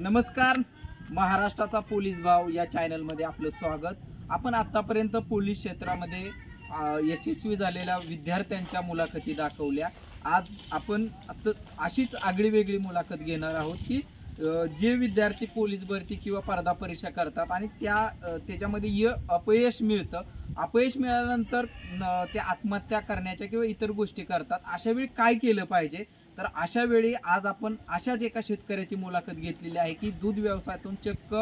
नमस्कार. महाराष्ट्राचा पोलीस भाव या चॅनलमध्ये आपलं स्वागत. आपण आत्तापर्यंत पोलीस क्षेत्रामध्ये यशस्वी झालेल्या विद्यार्थ्यांच्या मुलाखती दाखवल्या. आज आपण आता अशीच आगळी वेगळी मुलाखत घेणार आहोत की जे विद्यार्थी पोलीस भरती किंवा स्पर्धा परीक्षा करतात आणि त्या त्याच्यामध्ये य अपयश मिळतं. अपयश मिळाल्यानंतर न- ते आत्महत्या करण्याच्या किंवा इतर गोष्टी करतात. अशा वेळी काय केलं पाहिजे? तर अशा वेळी आज आपण अशाच एका शेतकऱ्याची मुलाखत घेतलेली आहे की दूध व्यवसायातून चक्क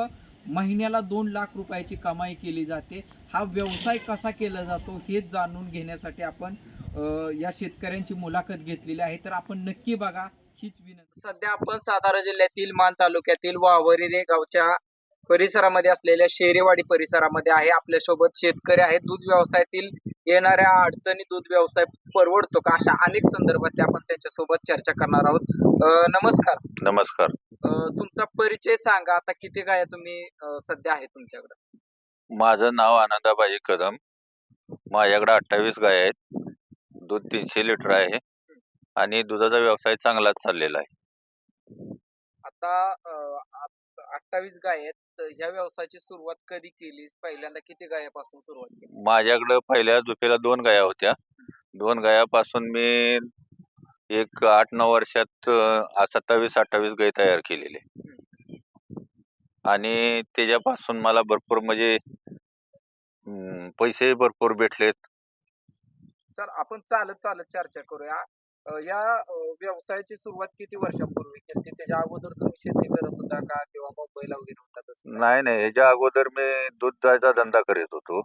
महिन्याला दोन लाख रुपयाची कमाई केली जाते. हा व्यवसाय कसा केला जातो हे जाणून घेण्यासाठी आपण या शेतकऱ्यांची मुलाखत घेतलेली आहे. तर आपण नक्की बघा हीच विनंती. सध्या आपण सातारा जिल्ह्यातील मान तालुक्यातील वावरिरे गावच्या परिसरामध्ये असलेल्या शेरेवाडी परिसरामध्ये आहे. आपल्यासोबत शेतकरी आहेत. दूध व्यवसायातील येणाऱ्या अडचणी दूध व्यवसाय परवडतो का? अशा अनेक संदर्भात आपण त्यांच्यासोबत चर्चा करणार आहोत. नमस्कार. नमस्कार. तुमचा परिचय सांगा. आता किती गाय तुम्ही सध्या आहे तुमच्याकडे? माझं नाव आनंदाबाई कदम. माझ्याकडे अठ्ठावीस गाय आहेत. दूध तीनशे लिटर आहे. आणि दुधाचा व्यवसाय चांगलाच चाललेला आहे. आता अठ्ठावीस गाय आहेत. ह्या व्यवसायाची सुरुवात कधी केली पहिल्यांदा किती गायापासून सुरुवात केली? माझ्याकडं पहिल्या झोपेला दोन गाया होत्या. दोन गायापासून मी एक आठ नऊ वर्षात अं, सत्तावीस अठ्ठावीस गाय तयार केलेले. आणि त्याच्यापासून मला भरपूर म्हणजे अं, पैसे भरपूर भेटलेत. तर आपण चालत चालत चर्चा करूया. या व्यवसायाची सुरुवात किती वर्षापूर्वी केली? त्याच्या अगोदर तुम्ही शेती करत होता का? किंवा मुंबईला वगैरे होता? नाही नाही. ह्याच्या अगोदर मी दुधाचा धंदा करीत होतो.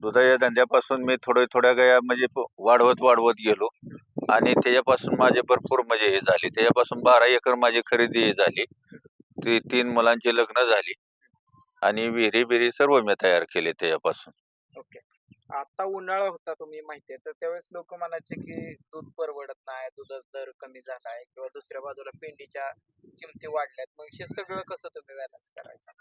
दुधाच्या धंद्यापासून मी थोड्या थोड्या गाया म्हणजे वाढवत वाढवत गेलो. आणि त्याच्यापासून माझे भरपूर म्हणजे हे झाली. त्याच्यापासून बारा एकर माझी खरेदी हे झाली. ती तीन मुलांची लग्न झाली. आणि विहिरी बिरी सर्व मी तयार केले त्याच्यापासून. ओके. आता उन्हाळा होता तुम्ही माहितीये तर त्यावेळेस लोक म्हणायचे की दूध परवडत नाही दुधाचा दर कमी झालाय किंवा दुसऱ्या बाजूला पेंडीच्या किमती वाढल्यात. मग हे सगळं कसं तुम्ही बॅलन्स करायचं?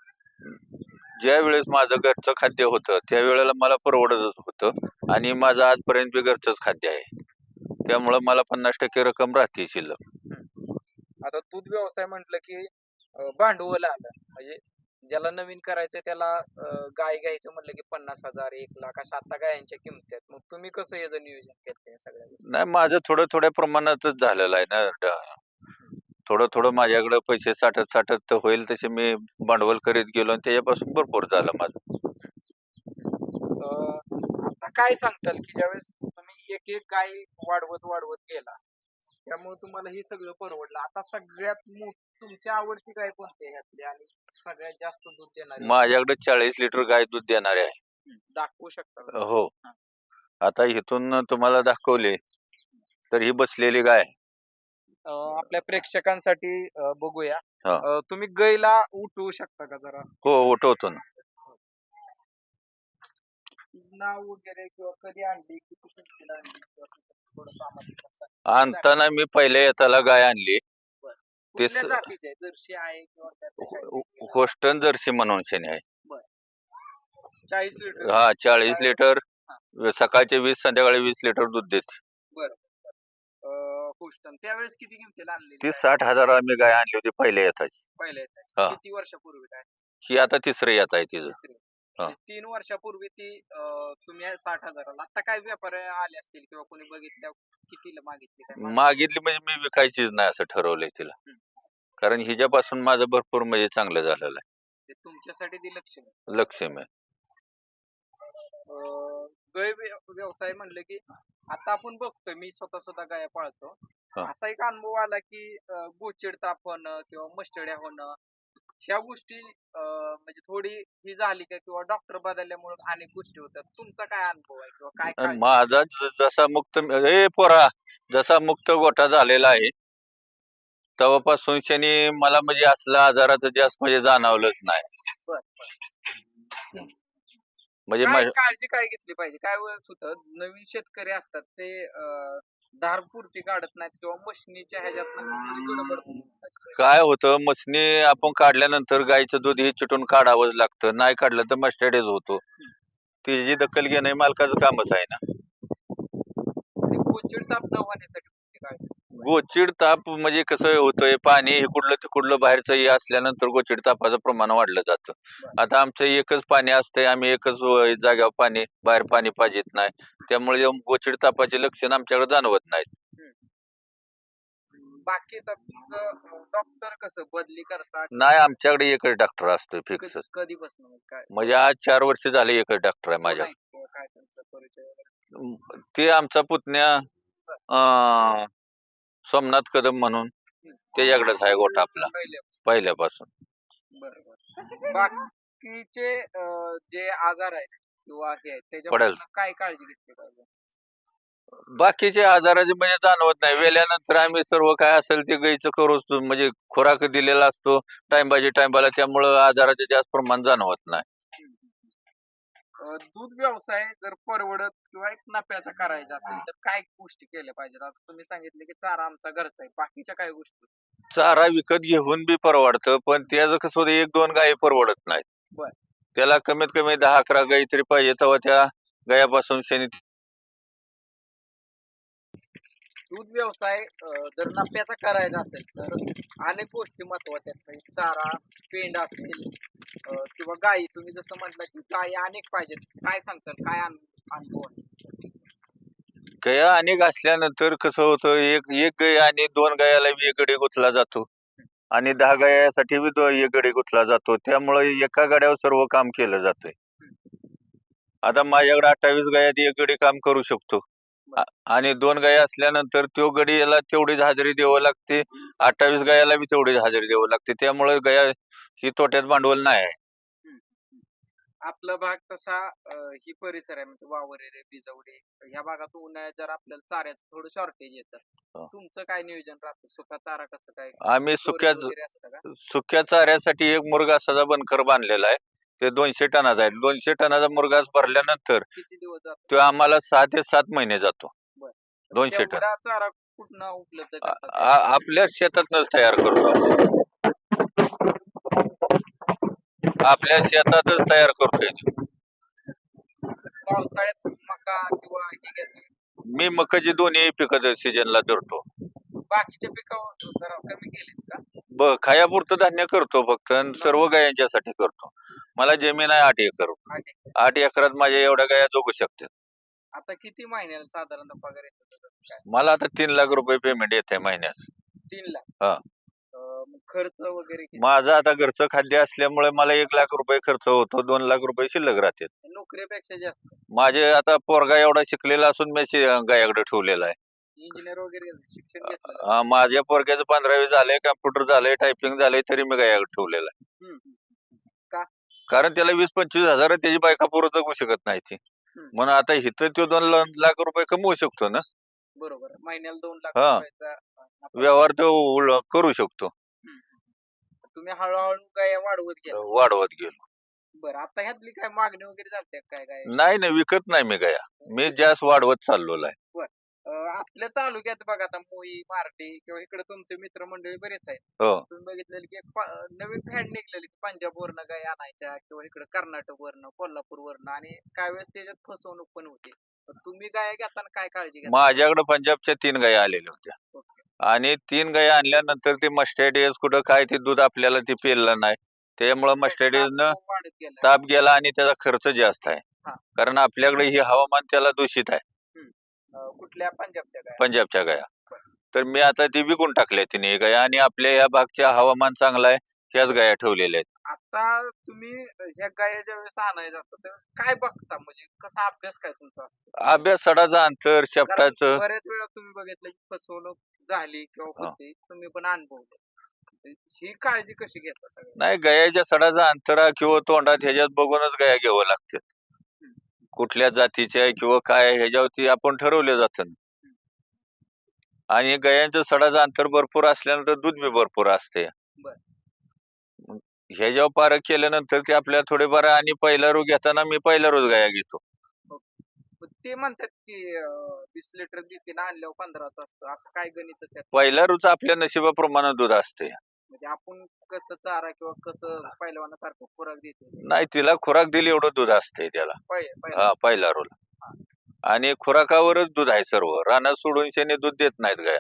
ज्या वेळेस माझं घरचं खाद्य होतं त्यावेळेला मला परवडत होतं आणि माझं आजपर्यंत बी घरचंच खाद्य आहे. त्यामुळं मला पन्नास टक्के रक्कम राहते शिल्लक. आता दूध व्यवसाय म्हटलं की भांडवल आलं. म्हणजे ज्याला नवीन करायचं त्याला गाय घ्यायचं म्हटलं की पन्नास हजार एक लाख अशा आता गायांच्या किमती आहेत. मग तुम्ही कसं याचं नियोजन केलं या सगळ्या गोष्टी? नाही माझं थोडं थोड्या प्रमाणातच झालेलं आहे ना. ड- थोडं थोडं माझ्याकडे पैसे साठत साठत तर होईल तसे मी भांडवल करीत गेलो आणि त्याच्यापासून भरपूर झालं माझं. अं, आता काय सांगताल की ज्यावेळेस तुम्ही एक एक गाय वाढवत वाढवत गेला त्यामुळे तुम्हाला हे सगळं परवडलं. आता सगळ्यात मो- तुमची आवडती गाय कोणती आहे ह्यातली? आणि सगळ्यात जास्त दूध देणारी माझ्याकडे चाळीस लिटर गाय दूध देणारे आहे. हं, दाखवू शकता का? हो. हा. आता इथून तुम्हाला दाखवले तर ही बसलेली गाय. अं, आपल्या प्रेक्षकांसाठी अं, बघूया. हा. अं, तुम्ही गायला उठवू शकता का जरा? हो उठवतो ना. नाव वगैरे किंवा कधी आणली किती आणली किंवा थोडंसं आम्हाला सांगा. आणताना मी पहिल्या येताला गाय आणली. कुठल्या स- जातीची? आहे जर्सी आहे किंवा शाईनी? होस्टन जर्सी म्हणून शेणी आहे. चाळीस लिटर हा चाळीस लिटर. सकाळचे वीस संध्याकाळी वीस लिटर दूध देते. हुस्टन. त्यावेळेस किती किमतीला ती साठ हजाराला मी गाय आणली होती पहिल्या येताची. पहिले हा. किती वर्षापूर्वी काय ही आता तिसरं येत आहे तिचं. हा. म्हणजे तीन वर्षापूर्वी ती अं, तुम्ही साठ हजाराला आता काय व्यापार आले असतील किंवा कोणी बघितल्या कितीला मागितली काय मागितली? म्हणजे मी विकायचीच नाही असं ठरवलंय तिला हम्म. कारण हिच्यापासून माझं भरपूर म्हणजे चांगलं झालेलं ते तुमच्यासाठी ती लक्ष आहे लक्ष्मी गाय व्य- व्यवसाय म्हणलं की आता आपण बघतोय मी स्वतः स्वतः गाया पाळतो हा. असा एक अनुभव आला की अं, गोचिड ताप होणं किंवा मस्टड्या होणं ह्या गोष्टी म्हणजे थोडी ही झाली का किंवा डॉक्टर बदलल्यामुळे अनेक गोष्टी होतात. तुमचा काय अनुभव आहे किंवा काय आणि काळजी? माझा ज- जसा मुक्त ए पोरा जसा मुक्त गोठा झालेला आहे तेव्हापासून शनी मला म्हणजे असल्या आजाराचं जास्त म्हणजे जाणवलंच नाही. म्हणजे काय माझ्या- काळजी काय घेतली पाहिजे? काय वेळेस होतं नवीन शेतकरी असतात ते अं, धार पुरती काढत नाहीत किंवा मशनीच्या ह्याच्यात काय होतं मसनी आपण काढल्यानंतर गाईचं दूध हे चिटून काढावंच लागतं. नाही काढलं तर मस्टर्डेज होतो. तिची दखल घेणं हे मालकाचं कामच आहे ना. गोचिड ताप न होण्यासाठी कुठली काळजी गोचिड ताप म्हणजे कसं होतंय पाणी इकडलं तिकडलं बाहेरचं हे असल्यानंतर गोचिड तापाचं प्रमाण वाढलं जातं. आता आमचं एकच पाणी असतंय आम्ही एकच व- जाग्यावर पाणी बाहेर पाणी पाहिजेत नाही. त्यामुळे गोचिड तापाचे लक्षण आमच्याकडे जाणवत नाहीत. बाकी तर तुमचं डॉक्टर कसं बदली करता नाही आमच्याकडे एकच डॉक्टर असतोय फिक्स काय? म्हणजे आज चार वर्ष झाले एकच डॉक्टर आहे माझ्या. काय त्यांचा परिचय वगैरे? ते आमचा पुतण्या अं, सोमनाथ कदम म्हणून. त्याच्याकडेच आहे गोठा आपला पहिले पहिल्यापासून. बरोबर. बाकीचे अं, जे आजार आहेत किंवा हे आहेत पडेल. काय काळजी घेतली पाहिजे? बाकीचे आजाराचे म्हणजे जाणवत नाही. वेल्यानंतर आम्ही सर्व काय असेल ते गाईचं करू म्हणजे खुराक दिलेला असतो. टाइम बाय टाइमला त्यामुळं आजाराचे जास्त प्रमाण जाणवत नाही. अं, दूध व्यवसाय जर परवडत किंवा एक नफ्याचा करायचा असेल तर काय गोष्टी केल्या पाहिजेत? आता तुम्ही सांगितले की चारा आमचा घरचा आहे. बाकीच्या काय गोष्टी? चारा विकत घेऊन बी परवडतं पण त्याचं कसं होतं एक दोन गायी परवडत नाहीत. बर. त्याला कमीत कमी दहा अकरा गायी तरी पाहिजे तेव्हा त्या गायापासून शेणी दूध व्यवसाय जर नफ्याचा करायचा असेल तर अनेक गोष्टी महत्त्वाच्या आहेत. म्हणजे चारा पेंड असतील किंवा गायी तुम्ही जसं म्हटलं की गायी अनेक पाहिजेत. काय सांगतात काय अनुभव आहे? गया अनेक असल्यानंतर कसं होतं एक एक गाय आणि दोन गायाला बी एक गडी गुंतला जातो. आणि दहा गायासाठी बी दो- एक गडी गुंतला जातो. त्यामुळे एका गाड्यावर सर्व काम केलं जातंय. आता माझ्याकडे अठ्ठावीस गायात एक गडी काम करू शकतो. आ- आणि दोन गाया असल्यानंतर तो गडी याला तेवढीच हजेरी द्यावं लागते. अठ्ठावीस गायाला बी तेवढीच हजेरी द्यावं लागते. त्यामुळे गाया ही तोट्यात भांडवल नाही आहे. आपला भाग तसा अं, ही परिसर आहे म्हणजे वावरेरे बिजवडे ह्या भागात उन्हाळ्यात जर आपल्याला चाऱ्याचं थोडं शॉर्टेज येतं हा. तुमचं काय नियोजन राहतं? सुका चारा कसं काय? आम्ही सुक्या storage वगैरे असतं का? सुक्या चाऱ्यासाठी एक मुरगासाचा बनकर बांधलेला आहे. ते दोनशे टनाचा आहे दोनशे टनाचा मुरगास भरल्यानंतर किती दिवस जातो? तो आम्हाला सहा ते सात महिने जातो. बर. दोनशे टन. तेवढा चारा कुठनं उपलब्ध आ- करतात? आ- आपल्या शेतातनच तयार करतो आपण. आपल्या शेतातच तयार करतोय पावसाळ्यात मका किंवा हे घेतात मी मकाची दोन्ही पिकं सीजनला धरतो. बाकीच्या पिकावर जरा कमी केलेत का? ब खायापुरतं धान्य करतो फक्त आणि सर्व गायांच्यासाठी करतो. मला जमीन आहे आठ एकर. आठ एकरात माझ्या एवढ्या गाया जगू शकतात. आता किती महिन्याला साधारणतः पगार येतो त्याचा? काय? मला आता तीन लाख रुपये पेमेंट येत आहे महिन्यास तीन लाख? हा. अं, मग खर्च वगैरे किती? माझं आता घरचं खाद्य असल्यामुळे मला एक लाख रुपये खर्च होतो दोन लाख रुपये शिल्लक राहतात. नोकरीपेक्षा जास्त. माझे आता पोरगा एवढा शिकलेला असून मी शे- गायाकडे ठेवलेला आहे. इंजिनियर वगैरे शिक्षण घेतलं अं, माझ्या पोरग्याचं पंधरावी झालंय कम्प्युटर झालंय टायपिंग झालंय तरी मी गायाकडे ठेवलेला आहे. हम्म, हम्म. कारण त्याला वीस पंचवीस हजार त्याची बायका पुरं जगू शकत नाही ती. म्हणून आता इथं तो दोन ला- लाख रुपये कमवू शकतो ना. बरोबर महिन्याला दोन लाख हा. रुपयाचा नफा. व्यवहार तो उल- करू शकतो. तुम्ही हळूहळू काय वाढवत गेला. वाढवत गेलो. बरं आता ह्यातली काय मागणी वगैरे चालते काय काय? नाही नाही विकत नाही मी गाया. मी जास्त वाढवत चाललो आहे आपल्या तालुक्यात बघा आता मोई मार्टी किंवा इकडे तुमचे मित्रमंडळी बरेच आहेत. हो. तुम्ही बघितलेलं की एक पा- नवीन फॅड निघलेली पंजाब वरनं गाय आणायच्या किंवा इकडे कर्नाटक वरनं कोल्हापूर वरनं आणि काय वेळेस त्याच्यात फसवणूक पण होते. तर तुम्ही गाय घेताना काय काळजी घ्या माझ्याकडे पंजाबच्या तीन गाया आलेल्या होत्या. आणि तीन गाया आणल्यानंतर ते मस्टॅडियस कुठं काय ते दूध आपल्याला ते पेरलं नाही. त्यामुळं मस्टॅडियसनं वाढत गेलं. ताप गेला आणि त्याचा खर्च जास्त आहे. हा. कारण आपल्याकडे हे हवामान त्याला दूषित आहे. कुठल्या पंजाबच्या गाय? पंजाबच्या गाया. तर मी आता ती विकून टाकल्या तिने गाया आणि आपल्या या भागच्या हवामान चांगलं आहे त्याच गाया ठेवलेल्या आहेत. आता तुम्ही ह्या गाया ज्या वेळेस आणायचं असतं त्यावेळेस काय बघता? म्हणजे कसा अभ्यास काय तुमचा असतो? अभ्यास सडाचं अंतर कारण शेपटाचं बऱ्याच वेळा तुम्ही बघितलं की फसवणूक झाली किंवा हा. होते तुम्ही पण अनुभवले. ही काळजी कशी घेता नाही गयाच्या सडाचा अंतरा किंवा तोंडात ह्याच्यात बघूनच गाया घ्यावं लागतात. कुठल्या जातीच्या आहे किंवा काय आहे ह्याच्यावरती आपण ठरवले जातं. आणि गयांचं सडाचं अंतर भरपूर असल्यानंतर दूध बी भरपूर असते. मग ह्याच्यावर पारख केल्यानंतर ते आपल्याला थोडेफार आणि पहिला रोज घेताना मी पहिला रोज गाया घेतो. पण ते म्हणतात की वीस लिटर देते ना आणल्यावर पंधराच असतं. असं काय गणित पहिला रोज आपल्या नशिबाप्रमाणे दूध असते. म्हणजे आपण कसं चारा किंवा कसं पहिलवानासारखं खुराक देतो. नाही तिला खुराक दिली एवढं दूध असते त्याला. पहि- पहिला. हा पहिला रोल आणि खुराकावरच दूध आहे सर्व. रानात सोडून शेणे दूध देत नाहीत गाया.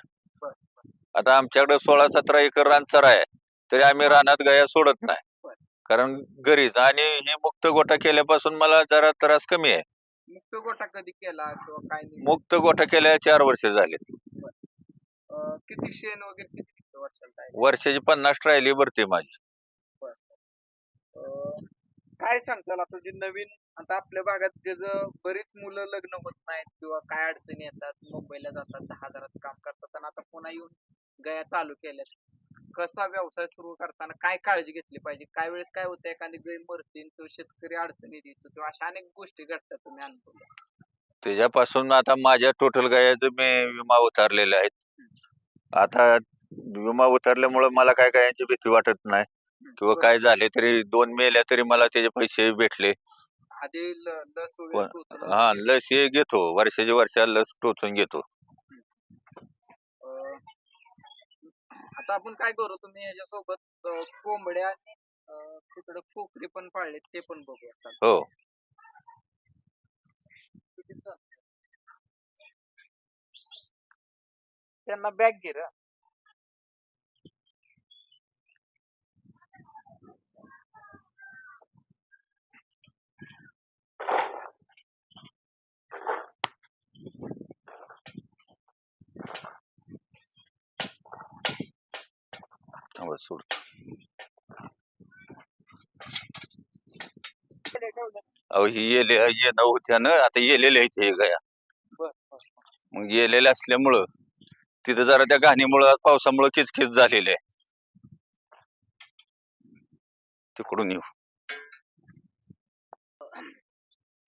आता आमच्याकडे सोळा सतरा एकर रानचर आहे. तरी आम्ही रानात गाया सोडत नाही. बरं. कारण घरीच आणि ही मुक्त गोठा केल्यापासून मला जरा त्रास कमी आहे. मुक्त गोठा कधी केला किंवा काय नाही मुक्त गोठा केल्या चार वर्ष झाले. अं, किती शेण वगैरे किती वर्षाची पन्नास ट्रायली भरते माझी. अं, काय सांगताल आता जे नवीन आता आपल्या भागात जे ज बरीच मुलं लग्न होत नाहीत किंवा काय अडचणी येतात मुंबईला जातात दहा हजारात काम करतात आणि आता पुन्हा येऊन गया चालू केल्यात. कसा व्यवसाय सुरू करताना काय काळजी घेतली पाहिजे? काय वेळेस काय होतं एखादी गाय मरते तो शेतकरी अडचणीत येतो किंवा अशा अनेक गोष्टी घडतात तुम्ही अनुभव त्याच्यापासून आता माझ्या टोटल गायाचं मी विमा उतारलेले आहेत आता विमा उतरल्यामुळे मला काय गायांची भीती वाटत नाही. किंवा काय झाले तरी दोन मेल्या तरी मला त्याचे पैसे भेटले. आधी ल- लस वगैरे कोण- टोचून हा लस हे घेतो. वर्षाच्या वर्षा लस टोचून घेतो. अं, आता आपण काय करू तुम्ही ह्याच्यासोबत अं, कोंबड्या आणि अं, तिकडं कोकरी पण पाळले ते पण बघूया. चालेल. हो. किती? त्यांना बॅग घे रे. थांबा, सोड. अहो ही येले येणं होत्या ना आता येलेले आहेत हे गाया. मग येलेले असल्यामुळं तिथं जरा त्या घाणीमुळं पावसामुळं किचकिच झालेले आहे. तिकडून येऊ.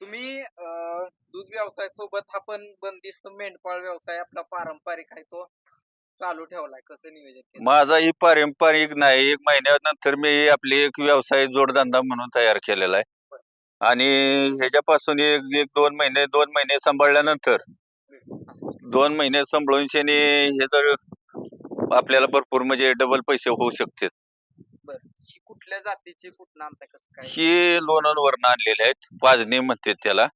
तुम्ही दूध व्यवसाय सोबत हा पण बंदिस्त मेंढपाळ व्यवसाय आपला पारंपरिक आहे तो. चालू ठेवलाय कसं नियोजन केलं? माझा ही पारंपरिक नाही एक महिन्यानंतर मी आपली एक व्यवसाय जोडधंदा म्हणून तयार केलेला आहे. आणि ह्याच्यापासून एक एक दोन महिने दोन महिने सांभाळल्यानंतर दोन महिने सांभाळून शनी हे जर आपल्याला भरपूर म्हणजे डबल पैसे होऊ शकतात. ही कुठल्या जातीची कुठं आणताय कसं काय? ही लोणंदवरनं आणलेले आहेत. पाजणी म्हणतात त्याला.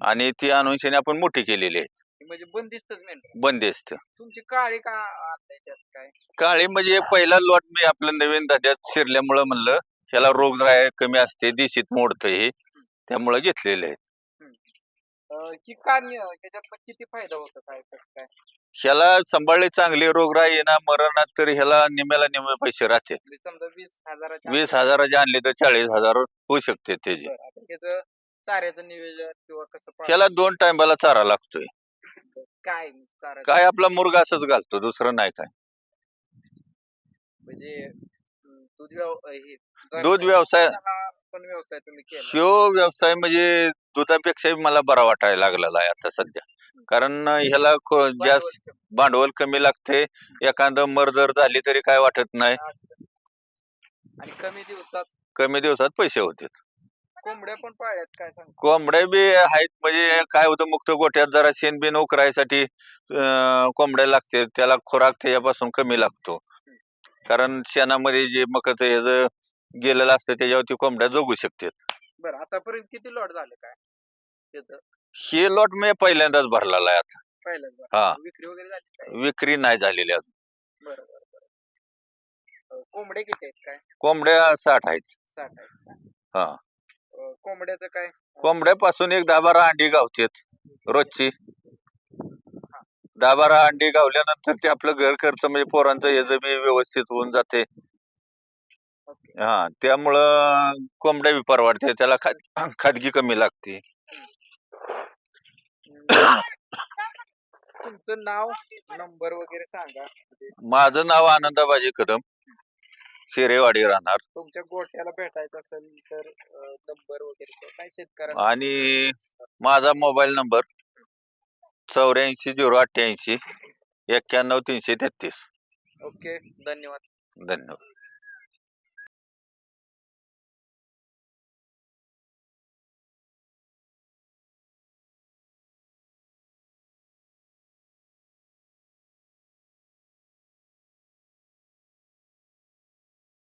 आणि ती आणून शनी आपण मोठी केलेली आहे म्हणजे बंदिस्तच मेंढपाळ बंदिस्त. तुमची काळी का त्यात काय? काळी म्हणजे पहिला लॉट मी आपलं नवीन धाद्यात शिरल्यामुळं म्हणलं ह्याला रोगराई कमी असते दिशीत मोडतं हे त्यामुळं घेतलेले आहे. अं, ही किती फायदा होतो काय कसं काय? ह्याला सांभाळले चांगले रोगराई येणार मरणात तर ह्याला निम्याला निम्मे पैसे राहते. म्हणजे समजा वीस हजाराच्या वीस हजाराचे आणले तर चाळीस हजार होऊ शकते त्याचे. बरं, आता चाऱ्याचं नियोजन किंवा कसं पाळायचं? ह्याला दोन टायमाला चारा लागतोय. काय काय आपला मुर्गा असंच घालतो दुसरं नाही काय. म्हणजे अं, दूध व्यव अं, दूध व्यवसाय हा पण व्यवसाय तुम्ही केला ह्यो व्यवसाय म्हणजे दुधापेक्षा मला बरा वाटायला लागलेला आहे आता सध्या. कारण ह्याला खो- जास्त भांडवल कमी. लागते. एखादं मर्दर झाली तरी काय वाटत नाही. अडचण. आणि कमी दिवसात? कमी दिवसात पैसे होते कोंबड्या पण पाळल्यात काय सांग कोंबड्या बी आहेत म्हणजे काय होतं मुक्त गोठ्यात जरा शेण बिन उकरायसाठी अं, कोंबड्या लागते त्याला खुराक त्याच्यापासून कमी लागतो. कारण शेणामध्ये जे मकच हे जे गेलेलं असतं त्याच्यावरती कोंबड्या जगू शकतात. बरं आतापर्यंत किती लॉट झाले काय? त्याचं? हे लॉट मी पहिल्यांदाच भरलेला आहे आता. हा. विक्री वगैरे झाली काय? विक्री नाही झालेली अजून. बरं बरं बरं. अं, कोंबडे किती आहेत काय? कोंबड्या साठ आहेत. साठ आहेत? हा. कोंबड्याचं काय? कोंबड्यापासून एक दहा बारा अंडी गावतात रोजची. दहा बारा अंडी गावल्यानंतर ते आपलं घर खर्च म्हणजे पोरांचं हे जे बी व्यवस्थित होऊन जाते. हा त्यामुळं कोंबड्या बी परवडते त्याला खाद खादगी कमी लागते. तुमचं नाव नंबर वगैरे सांगा. माझं नाव आनंदाबाजी कदम. शिरेवाडी राहणार. तुमच्या गोठ्याला भेटायचं असेल तर नंबर वगैरे काय शेतकऱ्यांना आणि माझा मोबाईल नंबर चौऱ्याऐंशी झिरो अठ्ठ्याऐंशी एक्क्याण्णव तीनशे तेहतीस. ओके धन्यवाद. धन्यवाद.